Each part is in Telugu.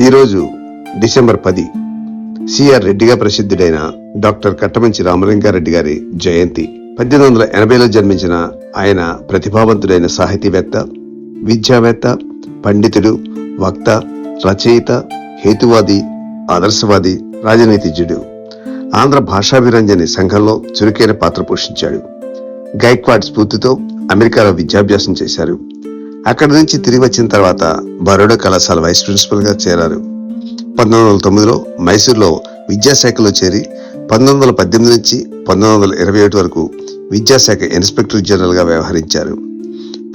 ఈరోజు డిసెంబర్ పది సిఆర్ రెడ్డిగా ప్రసిద్ధుడైన డాక్టర్ కట్టమంచి రామలింగారెడ్డి గారి జయంతి. పద్దెనిమిది వందల ఎనభైలో జన్మించిన ఆయన ప్రతిభావంతుడైన సాహితీవేత్త విద్యావేత్త పండితుడు వక్త రచయిత హేతువాది ఆదర్శవాది రాజనీతిజ్ఞుడు. ఆంధ్ర భాషాభిరంజని సంఘంలో చురుకైన పాత్ర పోషించాడు. గైక్వాడ్ స్ఫూర్తితో అమెరికాలో విద్యాభ్యాసం చేశారు. అక్కడి నుంచి తిరిగి వచ్చిన తర్వాత బరోడా కళాశాల వైస్ ప్రిన్సిపల్గా చేరారు. పంతొమ్మిది వందల తొమ్మిదిలో మైసూర్లో విద్యాశాఖలో చేరి పంతొమ్మిది వందల పద్దెనిమిది నుంచి పంతొమ్మిది వందల ఇరవై ఒకటి వరకు విద్యాశాఖ ఇన్స్పెక్టర్ జనరల్గా వ్యవహరించారు.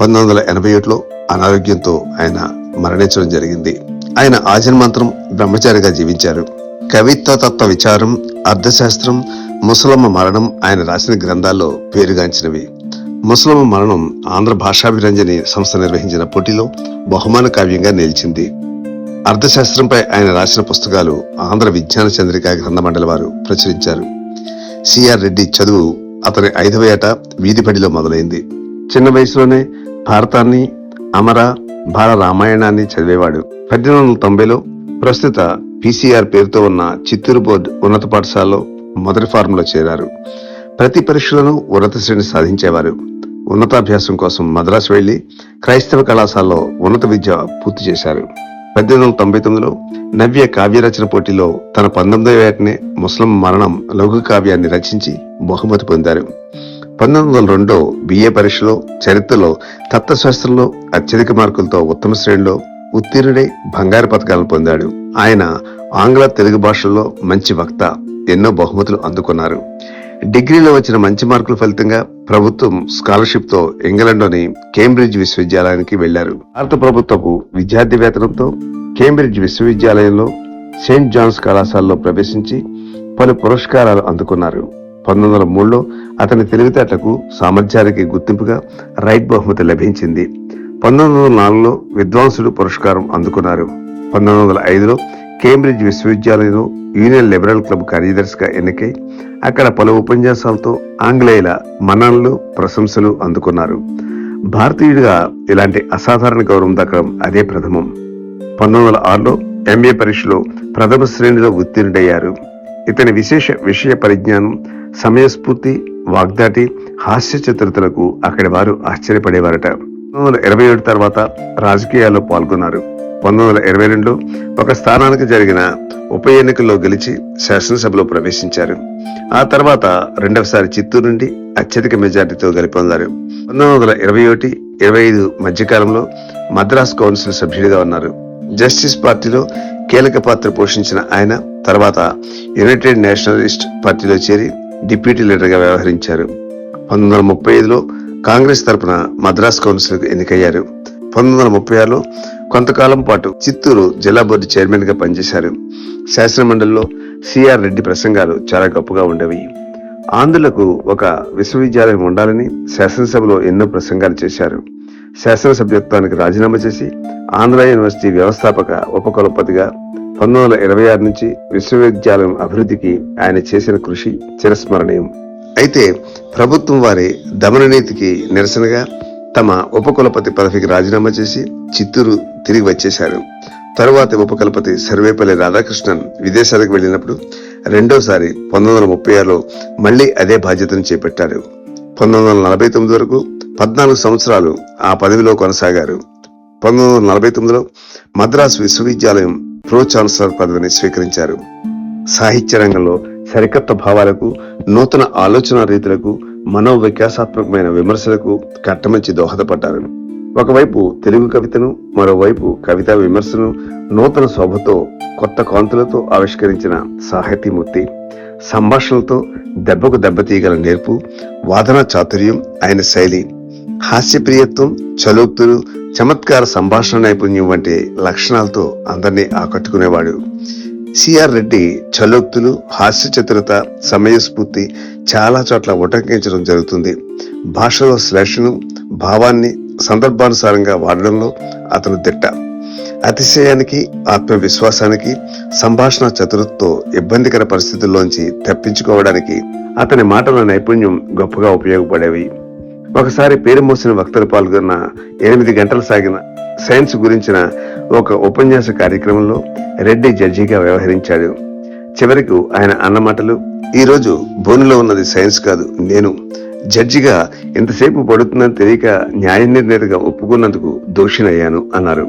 పంతొమ్మిది వందల ఎనభై ఒకటిలో అనారోగ్యంతో ఆయన మరణించడం జరిగింది. ఆయన ఆజన్మంత్రం బ్రహ్మచారిగా జీవించారు. కవిత్వ తత్వ విచారం అర్థశాస్త్రం ముసలమ్మ మరణం ఆయన రాసిన గ్రంథాల్లో పేరుగాంచినవి. ముసలమ్మ మరణం ఆంధ్ర భాషాభిరంజని సంస్థ నిర్వహించిన పోటీలో బహుమాన కావ్యంగా నిలిచింది. అర్థశాస్త్రంపై ఆయన రాసిన పుస్తకాలు ఆంధ్ర విజ్ఞాన చంద్రిక గ్రంథమండలి వారు ప్రచురించారు. సిఆర్ రెడ్డి చదువు అతని ఐదవ ఏట వీధిపడిలో మొదలైంది. చిన్న వయసులోనే భారతాన్ని అమర భార రామాయణాన్ని చదివేవాడు. పద్దెనిమిది వందల తొంభైలో ప్రస్తుత పీసీఆర్ పేరుతో ఉన్న చిత్తూరు బోర్డు ఉన్నత పాఠశాలలో మొదటి ఫారంలో చేరారు. ప్రతి పరీక్షలను ఉన్నత శ్రేణి సాధించేవారు. ఉన్నతాభ్యాసం కోసం మద్రాసు వెళ్ళి క్రైస్తవ కళాశాలలో ఉన్నత విద్య పూర్తి చేశారు. పద్దెనిమిది వందల తొంభై తొమ్మిదిలో నవ్య కావ్యరచన పోటీలో తన పంతొమ్మిదవ ఏటనే ముస్లిం మరణం లఘు కావ్యాన్ని రచించి బహుమతి పొందారు. పంతొమ్మిది వందల రెండులో బిఏ పరీక్షలో చరిత్రలో తత్వశాస్త్రంలో అత్యధిక మార్కులతో ఉత్తమ శ్రేణిలో ఉత్తీర్ణుడై బంగారు పథకాలను పొందాడు. ఆయన ఆంగ్ల తెలుగు భాషల్లో మంచి వక్త ఎన్నో బహుమతులు అందుకున్నారు. డిగ్రీలో వచ్చిన మంచి మార్కుల ఫలితంగా ప్రభుత్వం స్కాలర్షిప్తో ఇంగ్లాండ్లోని కేంబ్రిడ్జ్ విశ్వవిద్యాలయానికి వెళ్ళారు భారత ప్రభుత్వపు విద్యార్థి వేతనంతో కేంబ్రిడ్జ్ విశ్వవిద్యాలయంలో సెయింట్ జాన్స్ కళాశాలలో ప్రవేశించి పలు పురస్కారాలు అందుకున్నారు. పంతొమ్మిది వందల మూడులో అతని తెలివితేటలకు సామర్థ్యానికి గుర్తింపుగా రైట్ బహుమతి లభించింది. పంతొమ్మిది వందల నాలుగులో విద్వాంసుడు పురస్కారం అందుకున్నారు. పంతొమ్మిది వందల ఐదులో కేంబ్రిడ్జ్ విశ్వవిద్యాలయంలో యూనియన్ లిబరల్ క్లబ్ కార్యదర్శిగా ఎన్నికై అక్కడ పలు ఉపన్యాసాలతో ఆంగ్లేయుల మన్ననలు ప్రశంసలు అందుకున్నారు. భారతీయుడిగా ఇలాంటి అసాధారణ గౌరవం దక్కడం అదే ప్రథమం. పంతొమ్మిది వందల ఆరులో ఎంఏ పరీక్షలో ప్రథమ శ్రేణిలో ఉత్తీర్ణుడయ్యారు. ఇతని విశేష విషయ పరిజ్ఞానం సమయస్ఫూర్తి వాగ్దాటి హాస్య చిత్రతలకు అక్కడి వారు ఆశ్చర్యపడేవారట. పంతొమ్మిది వందల ఇరవై ఏడు తర్వాత రాజకీయాల్లో పాల్గొన్నారు. పంతొమ్మిది వందల ఇరవై రెండు ఒక స్థానానికి జరిగిన ఉప ఎన్నికల్లో గెలిచి శాసనసభలో ప్రవేశించారు. ఆ తర్వాత రెండవసారి చిత్తూరు నుండి అత్యధిక మెజార్టీతో గెలుపొందారు. పంతొమ్మిది వందల ఇరవై ఒకటి ఇరవై ఐదు మధ్యకాలంలో మద్రాస్ కౌన్సిల్ సభ్యుడిగా ఉన్నారు. జస్టిస్ పార్టీలో కీలక పాత్ర పోషించిన ఆయన తర్వాత యునైటెడ్ నేషనలిస్ట్ పార్టీలో చేరి డిప్యూటీ లీడర్గా వ్యవహరించారు. పంతొమ్మిది వందల ముప్పై ఐదులో కాంగ్రెస్ తరపున మద్రాస్ కౌన్సిల్ ఎన్నికయ్యారు. పంతొమ్మిది వందల ముప్పై ఆరులో కొంతకాలం పాటు చిత్తూరు జిల్లా బోర్డు చైర్మన్గా పనిచేశారు. శాసన మండలిలో సిఆర్ రెడ్డి ప్రసంగాలు చాలా గొప్పగా ఉండేవి. ఆంధ్రులకు ఒక విశ్వవిద్యాలయం ఉండాలని శాసనసభలో ఎన్నో ప్రసంగాలు చేశారు. శాసనసభ్యత్వానికి రాజీనామా చేసి ఆంధ్ర యూనివర్సిటీ వ్యవస్థాపక ఉపకులపతిగా పంతొమ్మిది వందల ఇరవై ఆరు నుంచి విశ్వవిద్యాలయం అభివృద్ధికి ఆయన చేసిన కృషి చిరస్మరణీయం. అయితే ప్రభుత్వం వారి దమన నీతికి నిరసనగా తమ ఉపకులపతి పదవికి రాజీనామా చేసి చిత్తూరు తిరిగి వచ్చేశారు. తరువాత ఉపకులపతి సర్వేపల్లి రాధాకృష్ణన్ విదేశాలకు వెళ్ళినప్పుడు రెండోసారి పంతొమ్మిది వందల ముప్పై ఆరులో మళ్ళీ అదే బాధ్యతను చేపట్టారు. పంతొమ్మిది వందల నలభై తొమ్మిది వరకు పద్నాలుగు సంవత్సరాలు ఆ పదవిలో కొనసాగారు. పంతొమ్మిది వందల నలభై తొమ్మిదిలో మద్రాసు విశ్వవిద్యాలయం ప్రో ఛాన్సలర్ పదవిని స్వీకరించారు. సాహిత్య రంగంలో సరికొత్త భావాలకు నూతన ఆలోచన రీతులకు మనోవికాసాత్మకమైన విమర్శలకు కట్టమంచి దోహదపడ్డారు. ఒకవైపు తెలుగు కవితను మరోవైపు కవితా విమర్శను నూతన శోభతో కొత్త కాంతులతో ఆవిష్కరించిన సాహితీమూర్తి సంభాషణలతో దెబ్బకు దెబ్బతీయగల నేర్పు వాదన చాతుర్యం ఆయన శైలి. హాస్యప్రియత్వం చలోక్తులు చమత్కార సంభాషణ నైపుణ్యం వంటి లక్షణాలతో అందరినీ ఆకట్టుకునేవాడు. సిఆర్ రెడ్డి చలోక్తులు హాస్య చతురత సమయస్ఫూర్తి చాలా చోట్ల ఉటంకించడం జరుగుతుంది. భాషలో శ్లేషను భావాన్ని సందర్భానుసారంగా వాడడంలో అతను దిట్ట అతిశయానికి ఆత్మవిశ్వాసానికి సంభాషణ చతురతతో ఇబ్బందికర పరిస్థితుల్లోంచి తప్పించుకోవడానికి అతని మాటల నైపుణ్యం గొప్పగా ఉపయోగపడేవి. ఒకసారి పేరు మోసిన వక్తలు పాల్గొన్న ఎనిమిది గంటలు సాగిన సైన్స్ గురించిన ఒక ఉపన్యాస కార్యక్రమంలో రెడ్డి జడ్జిగా వ్యవహరించాడు. చివరకు ఆయన అన్నమాటలు ఈరోజు బోనులో ఉన్నది సైన్స్ కాదు నేను జడ్జిగా ఎంతసేపు పడుతుందని తెలియక న్యాయ నిర్ణేతగా ఒప్పుకున్నందుకు దోషినయ్యాను అన్నారు.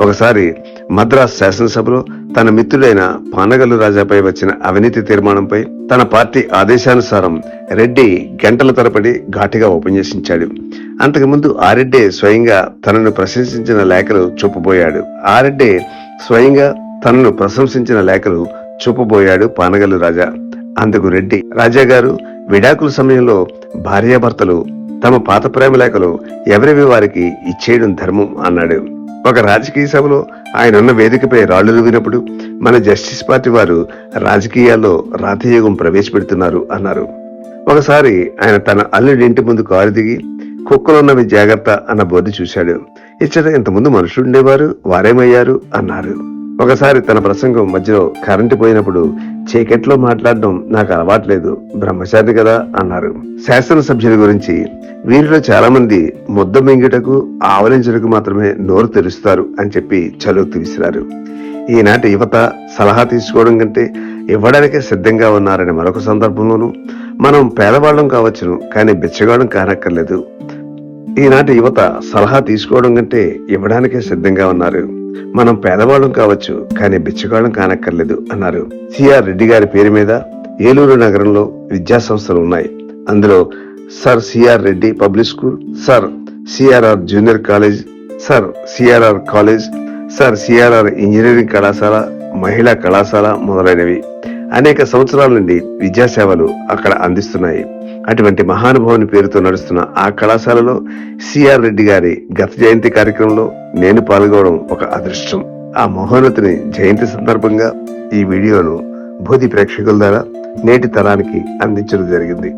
ఒకసారి మద్రాస్ శాసనసభలో తన మిత్రుడైన పానగల్లు రాజాపై వచ్చిన అవినీతి తీర్మానంపై తన పార్టీ ఆదేశానుసారం రెడ్డి గంటల తరబడి ఘాటిగా ఉపన్యసించాడు. అంతకుముందు ఆరెడ్డే స్వయంగా తనను ప్రశంసించిన లేఖలు చూపబోయాడు. ఆరెడ్డే స్వయంగా తనను ప్రశంసించిన లేఖలు చూపబోయాడు పానగల్లు రాజా. అందుకు రెడ్డి రాజా గారు విడాకుల సమయంలో భార్యాభర్తలు తమ పాత ప్రేమ లేఖలు ఎవరివి వారికి ఇచ్చేయడం ధర్మం అన్నాడు. ఒక రాజకీయ సభలో ఆయన ఉన్న వేదికపై రాళ్ళు వినప్పుడు మన జస్టిస్ పార్టీ వారు రాజకీయాల్లో రాతయుగం ప్రవేశపెడుతున్నారు అన్నారు. ఒకసారి ఆయన తన అల్లుడి ఇంటి ముందు కారు దిగి కుక్కలున్నవి జాగ్రత్త అన్న బోర్డు చూశాడు. ఇచ్చట ఇంతకుముందు మనుషులు ఉండేవారు వారేమయ్యారు అన్నారు. ఒకసారి తన ప్రసంగం మధ్యలో కరెంటు పోయినప్పుడు చీకట్లో మాట్లాడడం నాకు అలవాట్లేదు బ్రహ్మచారి కదా అన్నారు. శాసనసభ్యుల గురించి వీరిలో చాలా మంది ముద్ద మింగుటకు ఆవలించుటకు మాత్రమే నోరు తెరుస్తారు అని చెప్పి చలుక్తి విసిరారు ఈనాటి యువత సలహా తీసుకోవడం కంటే ఇవ్వడానికే సిద్ధంగా ఉన్నారని మరొక సందర్భంలోనూ మనం పేదవాళ్ళం కావచ్చును కానీ బిచ్చగాళ్ళం కానక్కర్లేదు. ఈనాటి యువత సలహా తీసుకోవడం కంటే ఇవ్వడానికే సిద్ధంగా ఉన్నారు. మనం పేదవాళ్ళం కావచ్చు కానీ బిచ్చగాళ్ళం కానక్కర్లేదు అన్నారు. సిఆర్ రెడ్డి గారి పేరు మీద ఏలూరు నగరంలో విద్యా సంస్థలు ఉన్నాయి. అందులో sir CR Reddy public school sir CRR junior college sir CRR college sir CRR engineering కళాశాల మహిళా కళాశాల మొదలైనవి. అనేక సంవత్సరాల నుండి విద్యాసేవలు అక్కడ అందిస్తున్నాయి. అటువంటి మహానుభావుని పేరుతో నడుస్తున్న ఆ కళాశాలలో సిఆర్ రెడ్డి గారి గత జయంతి కార్యక్రమంలో నేను పాల్గొనడం ఒక అదృష్టం. ఆ మహోన్నతిని జయంతి సందర్భంగా ఈ వీడియోను బోధి ప్రేక్షకుల ద్వారా నేటి తరానికి అందించడం జరిగింది.